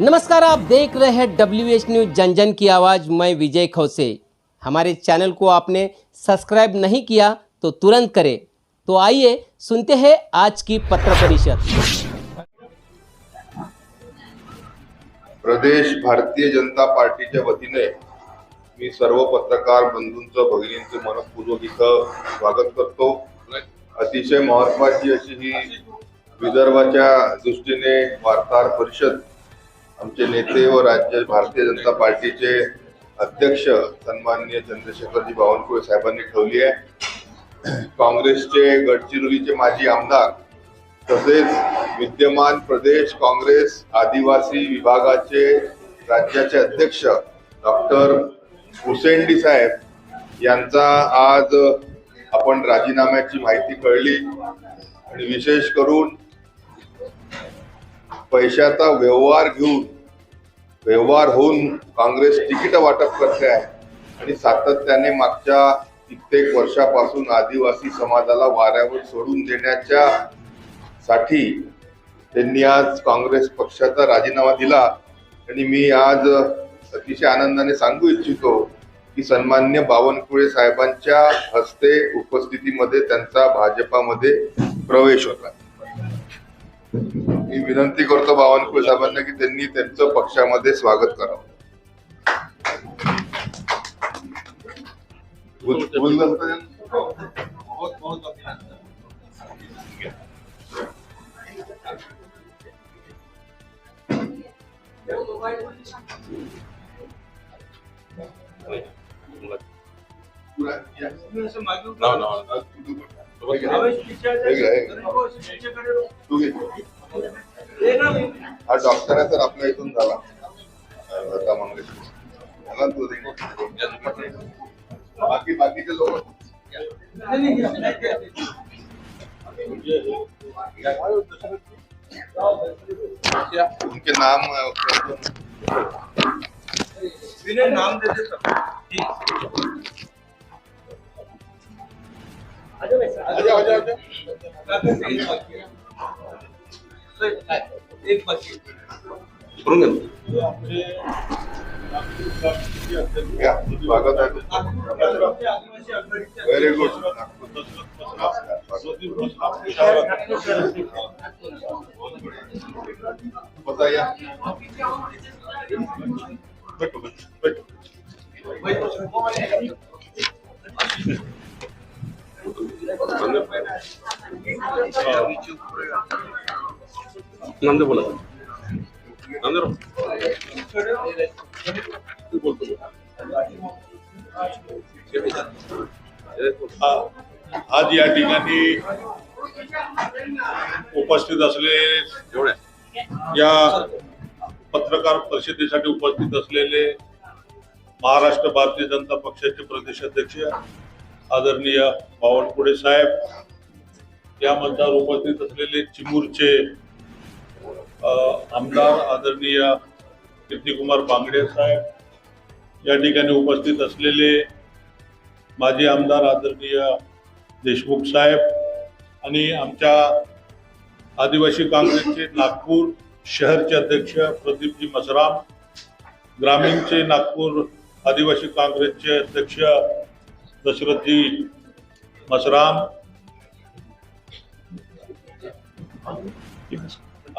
नमस्कार, आप देख रहे हैं डब्ल्यू एच न्यूज़ जन जन की आवाज़। मैं विजय खौसे। हमारे चैनल को आपने सब्सक्राइब नहीं किया तो तुरंत करें। तो आइए सुनते हैं आज की पत्र परिषद। प्रदेश भारतीय जनता पार्टीच्या वतीने सर्व पत्रकार बंधूंचं, भगिनींचं मनपूर्वक स्वागत करतो. अतिशय ही विदर्भाच्या दृष्टीने वार्ताहर परिषद आमचे नेते व राज्य भारतीय जनता पार्टीचे अध्यक्ष सन्माननीय चंद्रशेखरजी बावनकुळे साहेबांनी ठेवली आहे. काँग्रेसचे गडचिरोलीचे माजी आमदार तसेच विद्यमान प्रदेश काँग्रेस आदिवासी विभागाचे राज्याचे अध्यक्ष डॉक्टर हुसेंडी साहेब यांचा आज आपण राजीनाम्याची माहिती कळली. आणि विशेष करून पैशाचा व्यवहार घेऊन व्यवहार होऊन काँग्रेस तिकीट वाटप करते आहे. आणि सातत्याने मागच्या कित्येक वर्षापासून आदिवासी समाजाला वाऱ्यावर सोडून देण्याच्या साठी त्यांनी आज काँग्रेस पक्षाचा राजीनामा दिला. आणि मी आज अतिशय आनंदाने सांगू इच्छितो की सन्मान्य बावनकुळे साहेबांच्या हस्ते उपस्थितीमध्ये त्यांचा भाजपामध्ये प्रवेश होता. मी विनंती करतो बावनकुळे साहेबांना की त्यांनी त्यांचं पक्षामध्ये स्वागत करावं. वेगळं आहे. तू घे. हा डॉक्टर आहे तर आपल्या इथून झाला लता मंगेशकर झाला ना तुझं? बाकी बाकीचे लोक उनके नाम नाम दे दे सब आजा, आजा, आजा. एक बाकी या, स्वागत आहे व्हेरी गुड बताया बैठो, बैठो, बैठो. नामदेव बोला. बोलतो आ- आज या ठिकाणी उपस्थित असलेले एवढ्या. या पत्रकार परिषदेसाठी उपस्थित असलेले महाराष्ट्र भारतीय जनता पक्षाचे प्रदेश अध्यक्ष आदरणीय बावनकुळे साहेब या मंचावर उपस्थित असलेले चिमूरचे आमदार आदरणीय कीर्तिकुमार बांगडे साहेब या ठिकाणी उपस्थित असलेले माजी आमदार आदरणीय देशमुख साहेब आणि आमच्या आदिवासी काँग्रेसचे नागपूर शहरचे अध्यक्ष प्रदीपजी मसराम ग्रामीणचे नागपूर आदिवासी काँग्रेसचे अध्यक्ष दशरथजी मसराम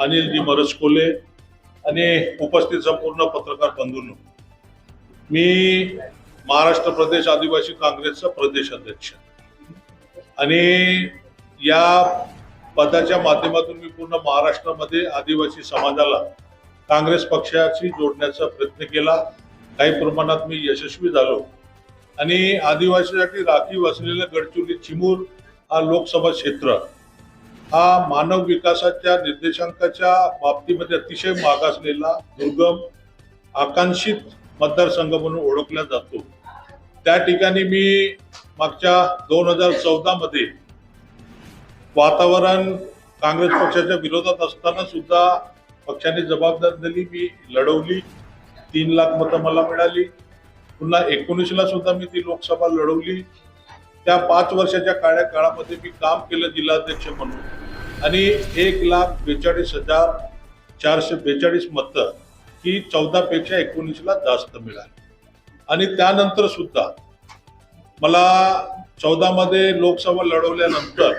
अनिलजी मरसकोले आणि उपस्थित संपूर्ण पत्रकार बंधूंनो मी महाराष्ट्र प्रदेश आदिवासी काँग्रेसचा प्रदेश अध्यक्ष. आणि या पदाच्या माध्यमातून मी पूर्ण महाराष्ट्रामध्ये आदिवासी समाजाला काँग्रेस पक्षाशी जोडण्याचा प्रयत्न केला. काही प्रमाणात मी यशस्वी झालो. आणि आदिवासीसाठी राखीव असलेलं गडचिरोली चिमूर हा लोकसभा क्षेत्र हा मानव विकासाच्या निर्देशांकाच्या बाबतीमध्ये अतिशय मागासलेला दुर्गम आकांक्षित मतदारसंघ म्हणून ओळखला जातो. त्या ठिकाणी मी मागच्या दोन हजार चौदामध्ये वातावरण काँग्रेस पक्षाच्या विरोधात असताना सुद्धा पक्षाने जबाबदारी दिली मी लढवली. तीन लाख मतं मला मिळाली. पुन्हा एकोणीसला सुद्धा मी ती लोकसभा लढवली. त्या पाच वर्षाच्या काळ्या काळामध्ये मी काम केलं जिल्हाध्यक्ष म्हणून. आणि एक लाख बेचाळीस हजार चारशे बेचाळीस मतं ही चौदापेक्षा एकोणीसला जास्त मिळाली. आणि त्यानंतर सुद्धा मला चौदामध्ये लोकसभा लढवल्यानंतर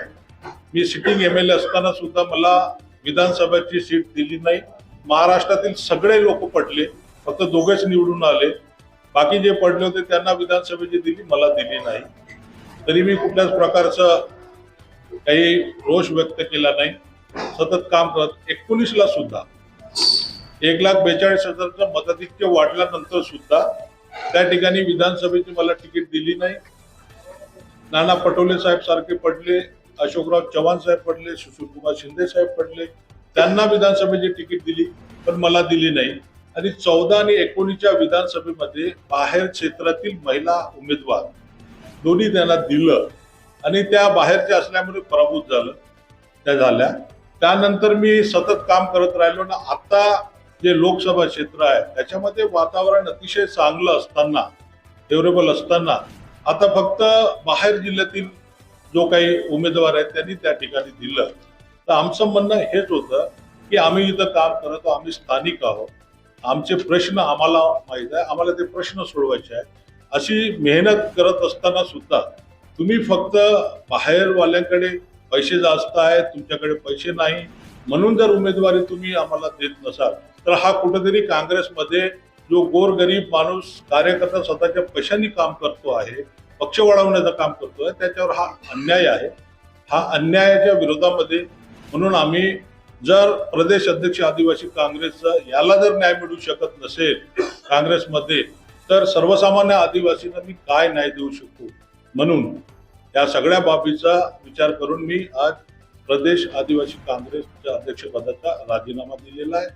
मी सिटिंग एम एल ए असताना सुद्धा मला विधानसभेची सीट दिली नाही. महाराष्ट्रातील सगळे लोक पडले फक्त दोघेच निवडून आले. बाकी जे पडले होते त्यांना विधानसभेची दिली मला दिली नाही. तरी मी कुठल्याच प्रकारचं काही रोष व्यक्त केला नाही. सतत काम करत एकोणीसला सुद्धा. एक लाख बेचाळीस हजारचं मताधिक्य वाढल्यानंतर सुद्धा त्या ठिकाणी विधानसभेची मला तिकीट दिली नाही. नाना पटोले साहेब सारखे पडले अशोकराव चव्हाण साहेब पडले सुशीलकुमार शिंदे साहेब पडले. त्यांना विधानसभेची तिकीट दिली पण मला दिली नाही. आणि चौदा आणि एकोणीसच्या विधानसभेमध्ये बाहेर क्षेत्रातील महिला उमेदवार दोन्ही त्यांना दिलं. आणि त्या बाहेरच्या असल्यामुळे पराभूत झालं त्या झाल्या. त्यानंतर मी सतत काम करत राहिलो ना आता जे लोकसभा क्षेत्र आहे त्याच्यामध्ये वातावरण अतिशय चांगलं असताना फेवरेबल असताना आता फक्त बाहेर जिल्ह्यातील जो काही उमेदवार आहेत त्यांनी त्या ठिकाणी दिलं. तर आमचं म्हणणं हेच होतं की आम्ही इथं काम करतो आम्ही स्थानिक आहोत. आमचे प्रश्न आम्हाला माहीत आहे आम्हाला ते प्रश्न सोडवायचे आहे अशी मेहनत करत असताना सुद्धा तुम्ही फक्त बाहेरवाल्यांकडे पैसे जास्त आहेत तुमच्याकडे पैसे नाही. म्हणून जर उमेदवारी तुम्ही आम्हाला देत नसाल तर हा कुठेतरी काँग्रेसमध्ये जो गोरगरीब माणूस कार्यकर्ता स्वतःच्या पैशांनी काम करतो आहे पक्ष वाढवण्याचं काम करतो आहे त्याच्यावर हा अन्याय आहे. हा अन्यायाच्या विरोधामध्ये म्हणून आम्ही जर प्रदेश अध्यक्ष आदिवासी काँग्रेसचा याला जर न्याय मिळू शकत नसेल काँग्रेसमध्ये तर सर्वसामान्य आदिवासींना मी काय न्याय देऊ शकतो म्हणून या सगळ्या बाबीचा विचार करून मी आज प्रदेश आदिवासी काँग्रेसच्या अध्यक्षपदाचा राजीनामा दिलेला आहे.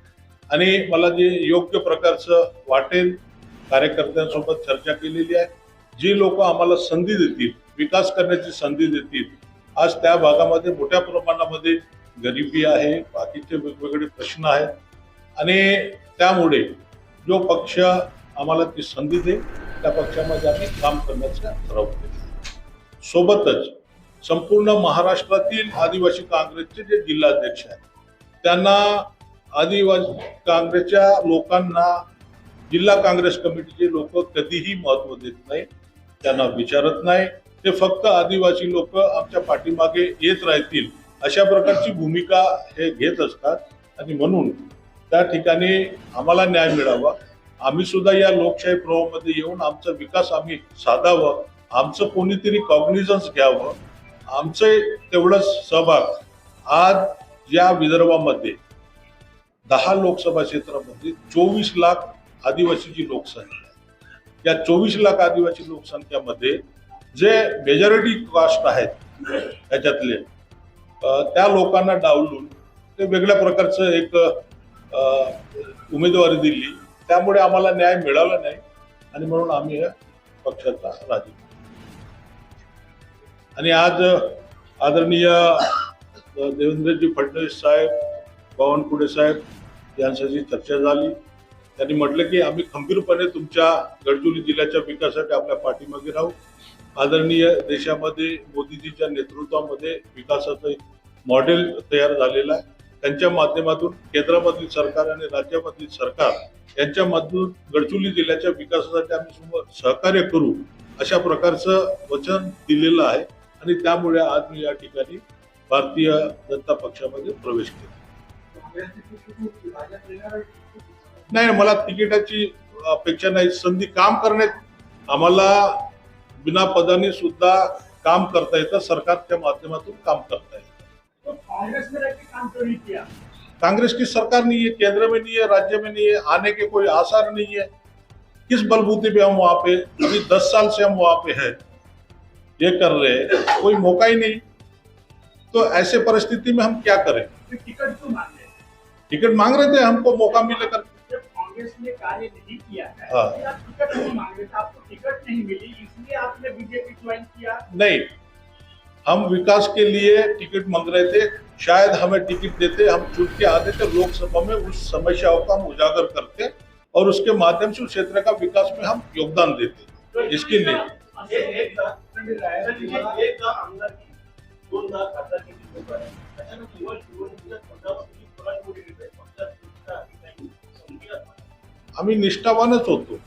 आणि मला जे योग्य प्रकारचं वाटेल कार्यकर्त्यांसोबत चर्चा केलेली आहे. जी लोक आम्हाला संधी देतील विकास करण्याची संधी देतील आज त्या भागामध्ये मोठ्या प्रमाणामध्ये गरिबी आहे बाकीचे वेगवेगळे प्रश्न आहेत. आणि त्यामुळे जो पक्ष आम्हाला ती संधी दे त्या पक्षामध्ये आम्ही काम करण्याचं ठरवतो. सोबतच संपूर्ण महाराष्ट्रातील आदिवासी काँग्रेसचे जे जिल्हाध्यक्ष आहेत त्यांना आदिवासी काँग्रेसच्या लोकांना जिल्हा काँग्रेस कमिटीचे लोक कधीही महत्त्व देत नाही त्यांना विचारत नाही. ते फक्त आदिवासी लोक आमच्या पाठीमागे येत राहतील अशा प्रकारची भूमिका हे घेत असतात. आणि म्हणून त्या ठिकाणी आम्हाला न्याय मिळावा. आम्ही सुद्धा या लोकशाही प्रवाहामध्ये येऊन आमचा विकास आम्ही साधावा. आमचं कोणीतरी कॉग्निझन्स घ्यावं. आमचं तेवढंच सहभाग आज या विदर्भामध्ये दहा लोकसभा क्षेत्रामध्ये चोवीस लाख आदिवासीची लोकसंख्या. या चोवीस लाख आदिवासी लोकसंख्यामध्ये जे मेजॉरिटी कास्ट आहेत त्याच्यातले त्या लोकांना डावलून ते वेगळ्या प्रकारचं एक उमेदवारी दिली. त्यामुळे आम्हाला न्याय मिळाला नाही आणि म्हणून आम्ही या पक्षाचा राजीनामा आणि आज आदरणीय देवेंद्रजी फडणवीस साहेब बावनकुळे साहेब यांच्याशी चर्चा झाली. त्यांनी म्हटलं की आम्ही खंबीरपणे तुमच्या गडचिरोली जिल्ह्याच्या विकासासाठी आपल्या पाठीमागे राहू. आदरणीय देशामध्ये मोदीजीच्या नेतृत्वामध्ये विकासाचं एक मॉडेल तयार झालेलं आहे. त्यांच्या माध्यमातून केंद्रामधील सरकार आणि राज्यामधील सरकार यांच्यामधून गडचिरोली जिल्ह्याच्या विकासासाठी आम्ही सहकार्य करू अशा प्रकारचं वचन दिलेलं आहे. आणि त्यामुळे आज मी या ठिकाणी भारतीय जनता पक्षामध्ये प्रवेश केला. नाही मला तिकिटाची अपेक्षा नाही. संधी काम करण्यात आम्हाला बिना पदाने सुद्धा काम करता येतं. सरकारच्या माध्यमातून काम करता येतं. काँग्रेस कांग्रेस की सरकार नहीं है केंद्र में नहीं है राज्य में नहीं है आने के कोई आसार नहीं है किस बलबूते पे हम वहाँ पे? अभी दस साल से हम वहाँ पे हैं। ये कर रहे कोई मौका ही नहीं। तो ऐसे परिस्थिति में हम क्या करें? फिर टिकट क्यों मांगे टिकट मांग रहे थे हमको मौका मिले कर। कांग्रेस ने कार्य नहीं किया है हाँ। आप टिकट नहीं मांग रहे थे आपको टिकट नहीं मिली इसलिए आपने बीजेपी ज्वाइन किया। नहीं हम विकास के लिए टिकट मांग रहे थे शायद हमें टिकट देते हम चुन के आते थे लोकसभा में उस समस्याओं का हम उजागर करते और उसके माध्यम से उस क्षेत्र का विकास में हम योगदान देते इसके लिए। असणार. आम्ही निष्ठावानच होतो.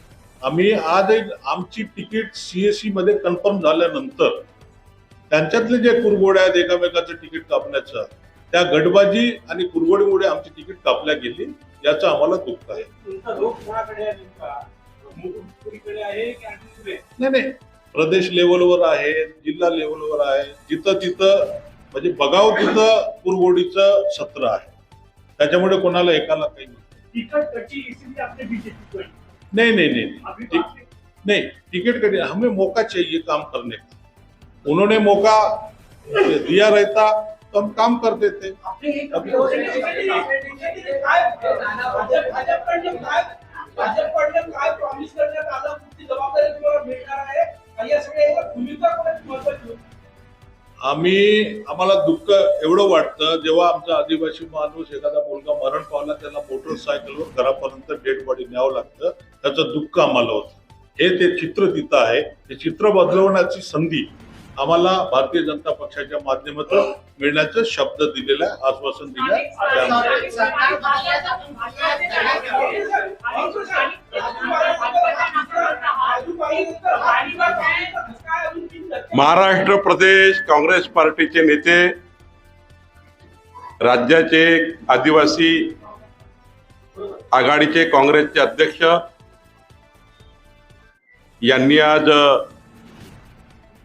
आम्ही आज एक आमची तिकीट सीएससी मध्ये कन्फर्म झाल्यानंतर त्यांच्यातले जे कुरघोडे आहेत एकामेकाचं तिकीट कापण्याचं त्या गटबाजी आणि कुरघोडीमुळे आमची तिकीट कापल्या गेली याचं आम्हाला दुःख आहे. नाही नाही. प्रदेश लेवलवर आहे जिल्हा लेवलवर आहे जिथं तिथं म्हणजे बघाव तिथं कुरघोडीचं सत्र आहे. त्याच्यामुळे कोणाला एकाला काही नाही. नहीं नहीं नहीं. अभी नहीं बात है- नहीं टिकट कटी हमें मौका चाहिए काम करने का उन्होंने मौका दिया रहता तो. हम काम करते थे भाजप- आम्ही आम्हाला दुःख एवढं वाटतं जेव्हा आमचा आदिवासी माणूस एखादा मुलगा मरण पावला त्याला मोटरसायकलवर घरापर्यंत डेड बॉडी न्यावं लागतं त्याचं दुःख आम्हाला होतं. हे ते चित्र तिथं आहे. ते चित्र बदलवण्याची संधी आम्हाला भारतीय जनता पक्षाच्या माध्यमातून मिळण्याचं शब्द दिलेला आहे आश्वासन दिलं महाराष्ट्र प्रदेश काँग्रेस पार्टीचे नेते राज्याचे आदिवासी आघाडीचे काँग्रेसचे अध्यक्ष यांनी आज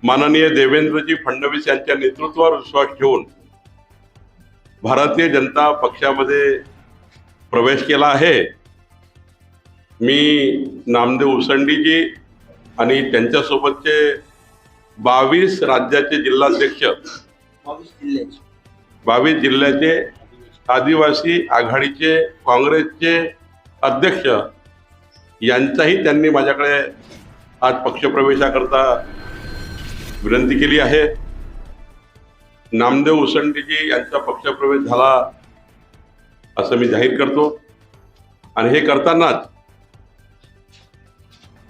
माननीय देवेंद्रजी फडणवीस यांच्या नेतृत्वावर विश्वास ठेवून भारतीय जनता पक्षामध्ये प्रवेश केला आहे. मी नामदेव उसंडीजी आणि त्यांच्यासोबतचे बावीस राज्याचे जिल्हाध्यक्ष बावीस जिल्ह्याचे. आदिवासी आघाडीचे काँग्रेसचे अध्यक्ष यांचाही त्यांनी माझ्याकडे आज पक्षप्रवेशाकरता विनंती केली आहे. नामदेव उसंडेजी यांचा पक्षप्रवेश झाला असं मी जाहीर करतो. आणि हे करतानाच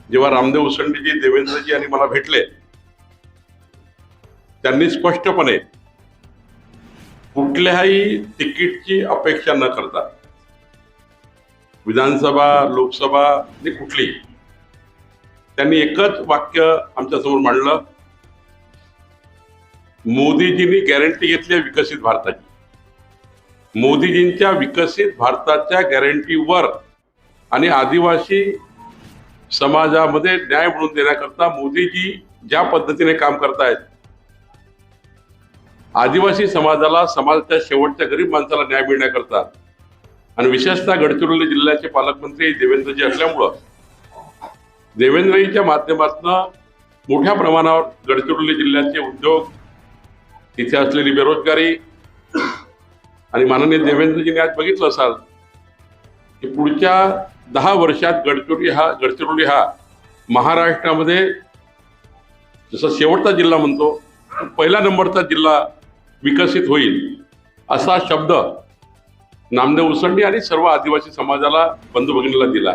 जेव्हा रामदेव उसंडेजी देवेंद्रजी यांनी मला भेटले त्यांनी स्पष्टपणे कुठल्याही तिकीटची अपेक्षा न करता विधानसभा लोकसभा आणि कुठली त्यांनी एकच वाक्य आमच्यासमोर मांडलं. मोदीजींनी गॅरंटी घेतली आहे विकसित भारताची. मोदीजींच्या विकसित भारताच्या गॅरंटीवर आणि आदिवासी समाजामध्ये न्याय मिळवून देण्याकरता मोदीजी ज्या पद्धतीने काम करतायत आदिवासी समाजाला समाजाच्या शेवटच्या गरीब माणसाला न्याय मिळण्याकरता आणि विशेषतः गडचिरोली जिल्ह्याचे पालकमंत्री देवेंद्रजी असल्यामुळं देवेंद्रजीच्या माध्यमातून मोठ्या प्रमाणावर गडचिरोली जिल्ह्याचे उद्योग तिथे असलेली बेरोजगारी आणि माननीय देवेंद्रजीने आज बघितलं असाल की पुढच्या दहा वर्षात गडचिरोली हा गडचिरोली हा महाराष्ट्रामध्ये जसं शेवटचा जिल्हा म्हणतो पहिला नंबरचा जिल्हा विकसित होईल असा शब्द नामदेव उसंडी आणि सर्व आदिवासी समाजाला बंधू भगिनीला दिला.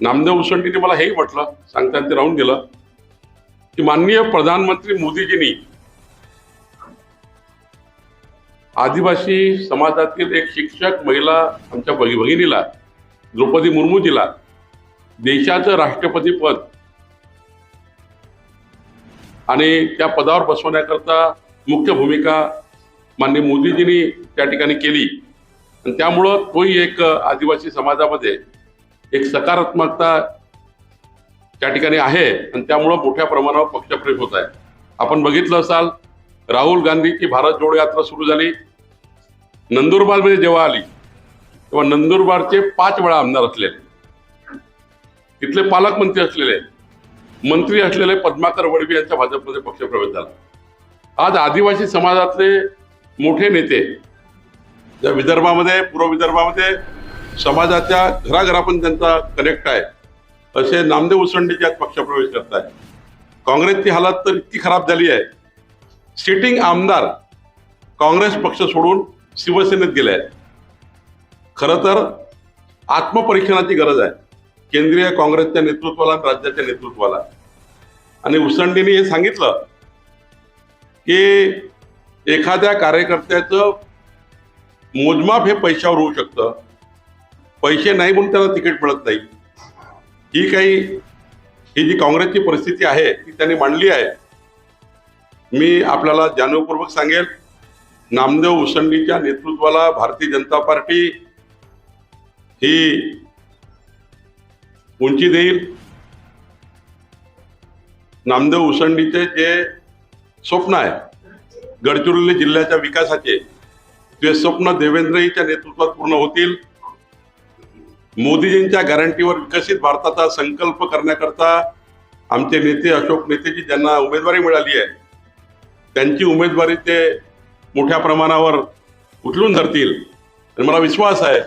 नामदेव उसंडीने मला हेही म्हटलं सांगताना ते राहून गेलं की माननीय प्रधानमंत्री मोदीजींनी आदिवासी समाजातील एक शिक्षक महिला आमच्या भगी भगिनीला द्रौपदी मुर्मूजीला देशाचं राष्ट्रपती पद आणि त्या पदावर बसवण्याकरता मुख्य भूमिका माननीय मोदीजींनी त्या ठिकाणी केली. आणि त्यामुळं तोही एक आदिवासी समाजामध्ये एक सकारात्मकता त्या ठिकाणी आहे आणि त्यामुळं मोठ्या प्रमाणावर पक्षप्रेम होत आहे. आपण बघितलं असाल राहुल गांधीची भारत जोडो यात्रा सुरू झाली. नंदुरबारमध्ये जेव्हा आली तेव्हा नंदुरबारचे पाच वेळा आमदार असलेले. तिथले पालकमंत्री असलेले मंत्री असलेले पद्माकर वडवी यांच्या भाजपमध्ये पक्षप्रवेश झाला. आज आदिवासी समाजातले मोठे नेते ज्या विदर्भामध्ये पूर्व विदर्भामध्ये समाजाच्या घराघरापर्यंत त्यांचा कनेक्ट आहे असे नामदेव उसंडीचे आज पक्षप्रवेश करत आहे काँग्रेसची हालत तर इतकी खराब झाली आहे. सिटिंग आमदार काँग्रेस पक्ष सोडून शिवसेनेत गेल्या. आहेत खरं तर आत्मपरीक्षणाची गरज आहे. केंद्रीय काँग्रेसच्या नेतृत्वाला राज्याच्या नेतृत्वाला. आणि उसंडीने हे सांगितलं की एखाद्या कार्यकर्त्याचं मोजमाप हे पैशावर होऊ शकतं. पैसे नाही म्हणून त्याला तिकीट मिळत नाही. ही काही ही जी काँग्रेसची परिस्थिती आहे ती त्यांनी मांडली आहे. मी आपल्याला जाणीवपूर्वक सांगेल नामदेव उसंडीच्या नेतृत्वाला भारतीय जनता पार्टी ही उंची देईल. नामदेव उसंडीचे जे स्वप्न आहे गडचिरोली जिल्ह्याच्या विकासाचे ते स्वप्न देवेंद्रजीच्या नेतृत्वात पूर्ण होतील. मोदीजींच्या गॅरंटीवर विकसित भारताचा संकल्प करण्याकरता आमचे नेते अशोक नेतेजी ज्यांना उमेदवारी मिळाली आहे त्यांची उमेदवारी ते मोठ्या प्रमाणावर उचलून धरतील. आणि मला विश्वास आहे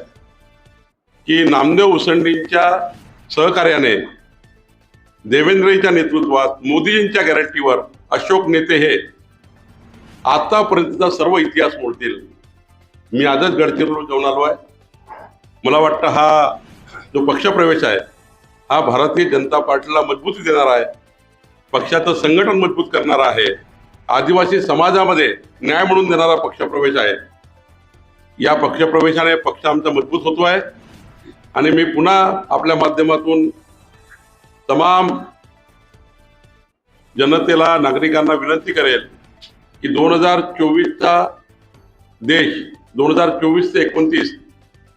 की नामदेव उसंडींच्या सहकार्याने देवेंद्रजीच्या नेतृत्वात मोदीजींच्या गॅरंटीवर अशोक नेते हे आतापर्यंतचा सर्व इतिहास मोडतील. मी आजच गडचिरोली जाऊन आलो आहे. मला वाटतं हा जो पक्षप्रवेश आहे हा भारतीय जनता पार्टीला मजबूती देणारा आहे. पक्षाचं संघटन मजबूत करणारा आहे. आदिवासी समाजामध्ये न्याय म्हणून देणारा पक्षप्रवेश आहे. या पक्षप्रवेशाने पक्ष आमचा मजबूत होतो आहे. आणि मी पुन्हा आपल्या माध्यमातून तमाम जनतेला नागरिकांना विनंती करेल की दोन हजार चोवीसचा देश दोन हजार चोवीस ते एकोणतीस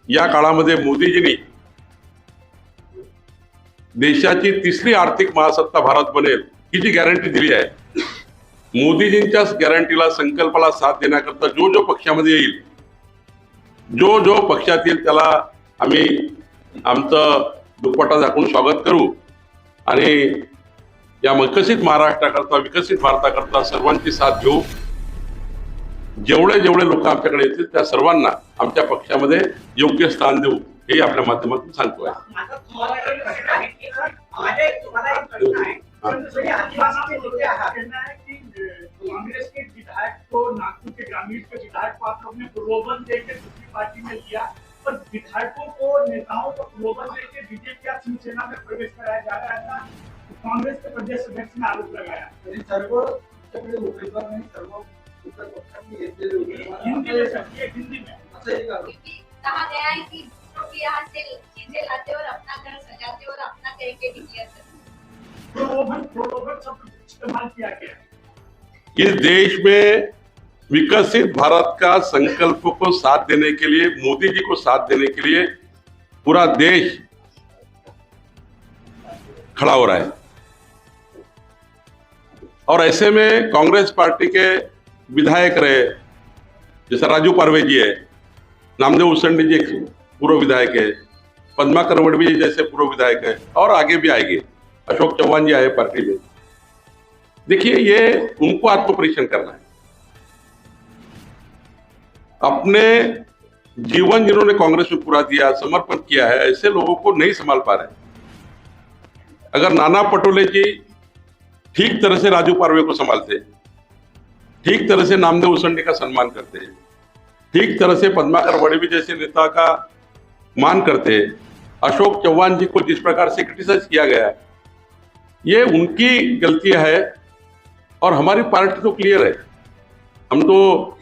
या काळामध्ये मोदीजींनी देशाची तिसरी आर्थिक महासत्ता भारत बनेल ही जी गॅरंटी दिली आहे. मोदीजींच्याच गॅरंटीला संकल्पाला साथ देण्याकरता जो जो पक्षामध्ये येईल जो जो पक्षात येईल त्याला आम्ही आमचं दुपट्टा दाखवून स्वागत करू. आणि या विकसित महाराष्ट्राकरता विकसित भारताकरता सर्वांची साथ घेऊ. जेवढे जेवढे लोक आमच्याकडे येतील त्या सर्वांना आमच्या पक्षामध्ये योग्य स्थान देऊ हे आपल्या माध्यमातून सांगतोय. माझा तुम्हाला एक प्रश्न आहे की सर, माझे तुम्हाला एक प्रश्न आहे पण जसं की आदिवासी नेते आहात कहना है कि अ, कांग्रेस के विधायक को नागपुर के ग्रामीण के विधायक को आप लोग ने प्रलोभन देकर दूसरी पार्टी में लिया पर विधायकों को नेताओं को प्रलोभन देकर बीजेपी या शिवसेना में प्रवेश कराया जा रहा है ऐसा कांग्रेस के प्रदेश अध्यक्ष ने आरोप लगाया तरी सर्व तुमच्याकडे उमेदवार नाही सर्व इतर पक्षांनी घेतलेले उमेदवार हिंदी में समझिए हिंदी में असं एक आरोप. क्योंकि कहा गया है कि दूसरों के यहाँ से चीजें लाते और अपना घर सजाते और अपना कह के इस देश में विकसित भारत का संकल्प को साथ देने के लिए, मोदी जी को साथ देने के लिए पूरा देश खड़ा हो रहा है। और ऐसे में कांग्रेस पार्टी के विधायक रहे, जैसे राजू पारवे जी है, नामदेव उसंडी जी पूर्व विधायक है पद्माकर वडवी जी जैसे पूर्व विधायक है, और आगे भी आएँगे। अशोक चौहान जी आए पार्टी में। देखिए, ये उनको आत्मपरीक्षण करना है। अपने जीवन जिन्होंने कांग्रेस में पूरा दिया, समर्पण किया है, ऐसे लोगों को नहीं संभाल पा रहे। अगर नाना पटोले जी ठीक तरह से राजू पारवे को संभालते, ठीक तरह से नामदेव उसंडी का सम्मान करते, ठीक तरह से पद्माकर वड़वी जैसे नेता का मान करते, अशोक चौहान जी को जिस प्रकार से क्रिटिसाइज किया गया है ये उनकी गलतियाँ है और हमारी पार्टी तो क्लियर है। हम तो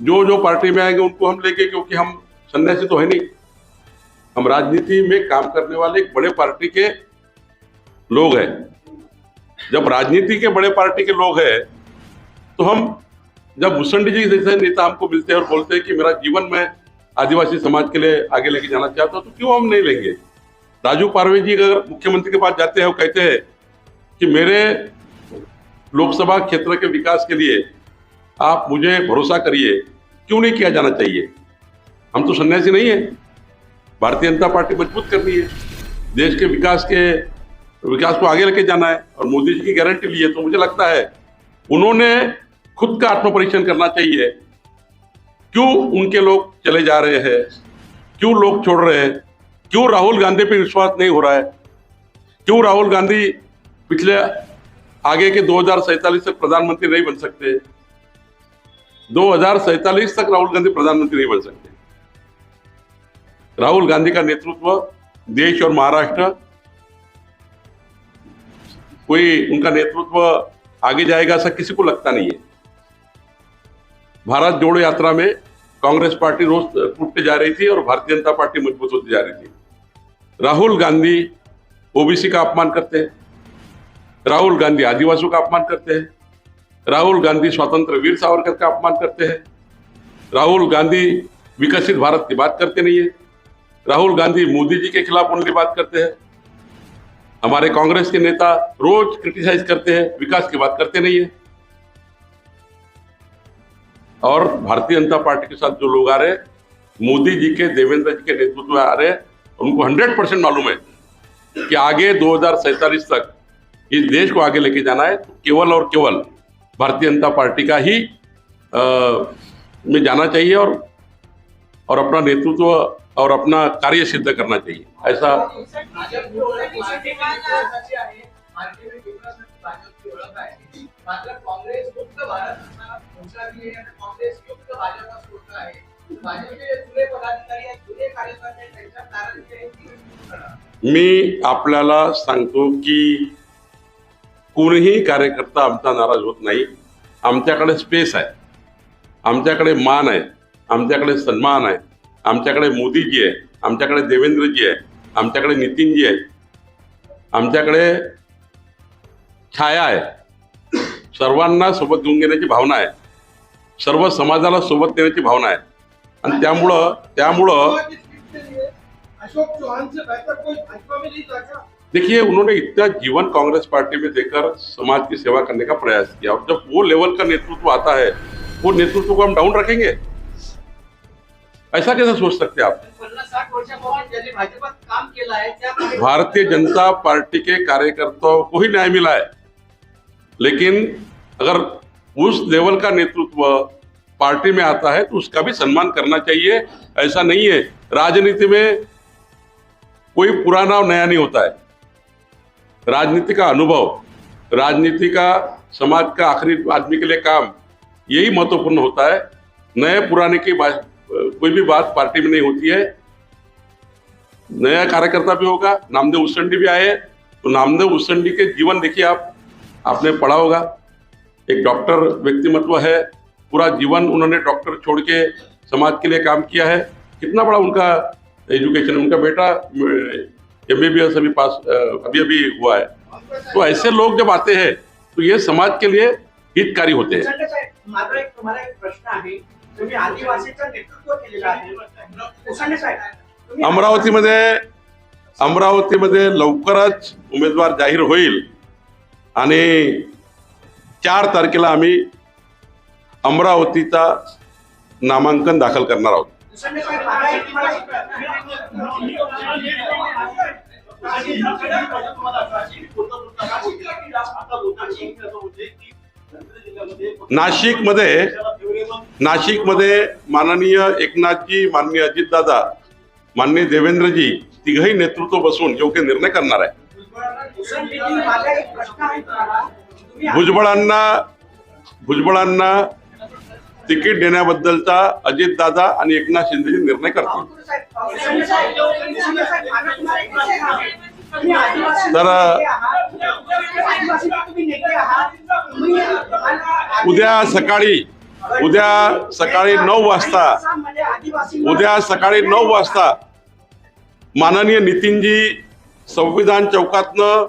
जो जो पार्टी में आएँगे उनको हम लेंगे क्योंकि हम सन्यासी तो है नहीं। हम राजनीति में काम करने वाले एक बड़े पार्टी के लोग हैं। जब राजनीति के बड़े पार्टी के लोग हैं तो हम जब भूषण जी जैसे नेता हमको मिलते हैं और बोलते हैं कि मेरा जीवन में आदिवासी समाज के लिए आगे लेके जाना चाहता हूँ तो क्यों हम नहीं लेंगे? राजू पारवे जी अगर मुख्यमंत्री के पास जाते हैं, वो कहते हैं कि मेरे लोकसभा क्षेत्र के विकास के लिए आप मुझे भरोसा करिए, क्यों नहीं किया जाना चाहिए? हम तो सन्यासी नहीं है। भारतीय जनता पार्टी मज़बूत करनी है। देश के विकास के, विकास को आगे लेके जाना है और मोदी जी की गारंटी ली है तो मुझे लगता है उन्होंने खुद का आत्मपरीक्षण करना चाहिए। क्यों उनके लोग चले जा रहे हैं? क्यों लोग छोड़ रहे हैं? क्यों राहुल गांधी पे विश्वास नहीं हो रहा है? क्यों राहुल गांधी पिछले आगे के दो तक प्रधानमंत्री नहीं बन सकते? दो तक राहुल गांधी प्रधानमंत्री नहीं बन सकते। राहुल गांधी का नेतृत्व देश और महाराष्ट्र, कोई उनका नेतृत्व आगे जाएगा ऐसा किसी को लगता नहीं है। भारत जोड़ो यात्रा में कांग्रेस पार्टी रोज टूटते जा रही थी और भारतीय जनता पार्टी मज़बूत होती जा रही थी। राहुल गांधी ओबीसी का अपमान करते हैं। राहुल गांधी आदिवासियों का अपमान करते हैं। राहुल गांधी स्वतंत्र वीर सावरकर का अपमान करते हैं। राहुल गांधी विकसित भारत की बात करते नहीं है। राहुल गांधी मोदी जी के खिलाफ उनकी बात करते हैं। हमारे कांग्रेस के नेता रोज क्रिटिसाइज करते हैं, विकास की बात करते नहीं है। और भारतीय जनता पार्टी के साथ जो लोग आ रहे हैं, मोदी जी के, देवेंद्र जी के नेतृत्व में आ रहे हैं उनको हंड्रेड परसेंट मालूम है कि आगे दो हज़ार सैंतालीस तक इस देश को आगे लेके जाना है। तो केवल और केवल भारतीय जनता पार्टी का ही अ, में जाना चाहिए और और अपना नेतृत्व और अपना कार्य सिद्ध करना चाहिए। ऐसा भारत मी आपल्याला सांगतो की कोणीही कार्यकर्ता आमचा नाराज होत नाही. आमच्याकडे स्पेस आहे. आमच्याकडे मान आहे. आमच्याकडे सन्मान आहे. आमच्याकडे मोदीजी आहे. आमच्याकडे देवेंद्रजी आहे. आमच्याकडे नितीनजी आहे. आमच्याकडे छाया आहे. सर्वांना सोबत घेऊन घेण्याची भावना आहे. सर्व समाजाला सोबत नेण्याची भावना आहे. देखिए, उन्होंने इतना जीवन कांग्रेस पार्टी में देकर समाज की सेवा करने का प्रयास किया। और जब वो लेवल का नेतृत्व आता है, वो नेतृत्व को हम डाउन रखेंगे? ऐसा कैसे सोच सकते आप? भारतीय जनता पार्टी के कार्यकर्ताओं को ही न्याय मिला है। लेकिन अगर उस लेवल का नेतृत्व पार्टी में आता है तो उसका भी सम्मान करना चाहिए। ऐसा नहीं है। राजनीति में कोई पुराना और नया नहीं होता है। राजनीति का अनुभव, राजनीति का, समाज का आखिरी आदमी के लिए काम, यही महत्वपूर्ण होता है। नए पुराने की बात, कोई भी बात पार्टी में नहीं होती है। नया कार्यकर्ता भी होगा, नामदेव उसेंडी भी आए। तो नामदेव उसेंडी के जीवन देखिए आप, आपने पढ़ा होगा। एक डॉक्टर व्यक्तिमत्व है पूरा जीवन उन्होंने डॉक्टर छोड़ के समाज के लिए काम किया है। कितना बड़ा उनका एजुकेशन उनका बेटा एम बी बी एस अभी पास अभी अभी हुआ है। तो ऐसे लोग जब आते हैं तो ये समाज के लिए हितकारी होते हैं। माझा एक तुम्हाला एक प्रश्न आहे। तुम्ही आदिवासीचं नेतृत्व केलेलं आहे. उचंडे साहेब तुम्ही अमरावतीमध्ये अमरावतीमध्ये लवकरच उमेदवार जाहीर होईल. आणि चार तारखेला आम्ही अमरावतीचा नामांकन दाखल करणार आहोत. नाशिकमध्ये नाशिकमध्ये माननीय एकनाथजी माननीय अजितदादा माननीय देवेंद्रजी तिघही नेतृत्व बसून योग्य निर्णय करणार आहे. भुजबळांना भुजबळांना तिकीट देण्याबद्दलचा अजितदादा आणि एकनाथ शिंदेजी निर्णय करतील. तर, उद्या सकाळी उद्या सकाळी नऊ वाजता उद्या सकाळी नऊ वाजता माननीय नितीनजी संविधान चौकातनं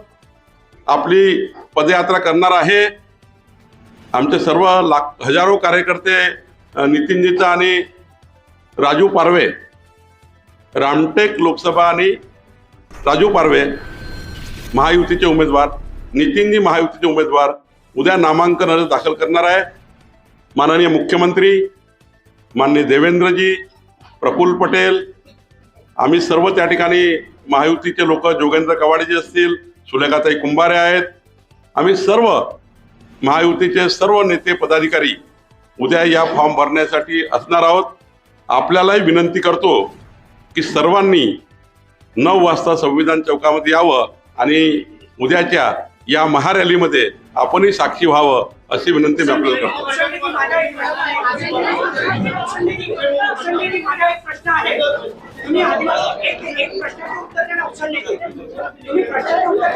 आपली पदयात्रा करणार आहे. आमचे सर्व लाख हजारो कार्यकर्ते नितीनजीचा आणि राजू पारवे रामटेक लोकसभा आणि राजू पारवे महायुतीचे उमेदवार नितीनजी महायुतीचे उमेदवार उद्या नामांकन अर्ज दाखल करणार आहे. माननीय मुख्यमंत्री माननीय देवेंद्रजी प्रफुल्ल पटेल आम्ही सर्व त्या ठिकाणी महायुतीचे लोक जोगेंद्र कवाडेजी असतील सुलेखाताई कुंभारे आहेत आम्ही सर्व महायुतीचे सर्व नेते पदाधिकारी उद्या या फॉर्म भरण्यासाठी असणार आहोत. आपल्यालाही विनंती करतो की सर्वांनी नऊ वाजता संविधान चौकामध्ये यावं आणि उद्याच्या या महारॅलीमध्ये आपणही साक्षी व्हावं अशी विनंती मी आपल्याला करतो. एक तुम्ही एक एक प्रश्नाचं उत्तर तुम्ही प्रश्नाचं उत्तर